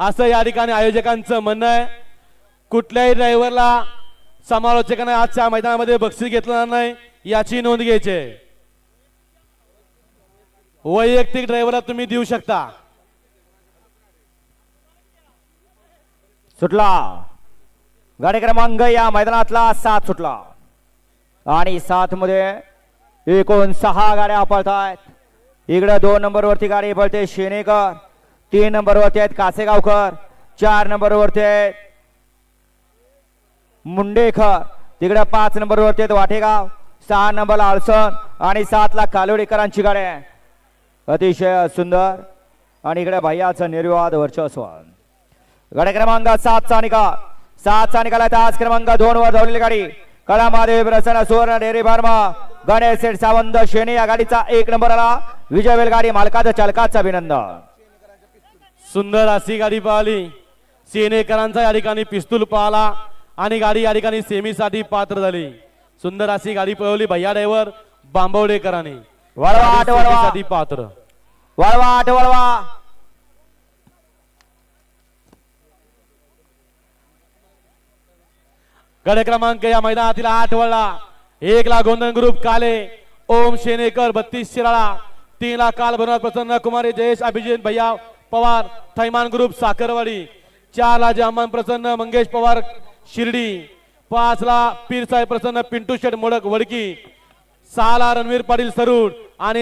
असं या ठिकाणी आयोजकांचं म्हणणं आहे. कुठल्याही ड्रायव्हरला समालोचकांना आजच्या मैदानामध्ये बक्षीस घेतलं नाही याची नोंद घ्यायची आहे. वैयक्तिक ड्रायव्हरला तुम्ही देऊ शकता. सुटला. गाडी क्रमांक या मैदानातला सात सुटला. आणि सात मध्ये एकूण सहा गाड्या पळतायत. इकडे दोन नंबर वरती गाडी पळते शेनेकर तीन नंबर वरती आहेत कासेगावकर चार नंबर वरती आहेत मुंडेकर तिकडे पाच नंबर वरती आहेत वाटेगाव सहा नंबरला आळसण आणि सातला कालोडेकरांची गाडी आहे. अतिशय सुंदर आणि इकडे भैयाचं निर्विवाद वर्चस्व. गाडी क्रमांक सातचा निकाल. सातचा निकाल आहे आज क्रमांक दोन वर धावलेली गाडी. कळा महादेवी प्रसन्न सुवर्ण डेरी फार्मा. गणेश सेठ सावंत शेणे या गाडीचा एक नंबर आला विजय गाडी मालकाचा चालकाचा अभिनंदन. सुंदर अशी गाडी पळाली सेनेकरांचा या ठिकाणी पिस्तूल पळाला आणि गाडी या ठिकाणी सेमीसाठी पात्र झाली. सुंदर अशी गाडी पळवली भैया ड्रायव्हर बांबवडेकरांनी. वळवा आठ वळवा सेमीसाठी पात्र. वळवा आठ वळवा गड क्रमांक या मैदानातील आठ वळला एक ला गोंधन ग्रुप काले. ओम शेनेकर बत्तीस शिराळा. तीन ला काल बनवत प्रसन्न कुमारी जयेश अभिजित भैया पवार थैमान ग्रुप साखरवाडी चार ला जामन प्रसन्न मंगेश पवार शिर्डी पाच ला पीर साहेब प्रसन्न पिंटू शेठ मोडक वडकी सहा ला रणवीर पाटील सरूड आणि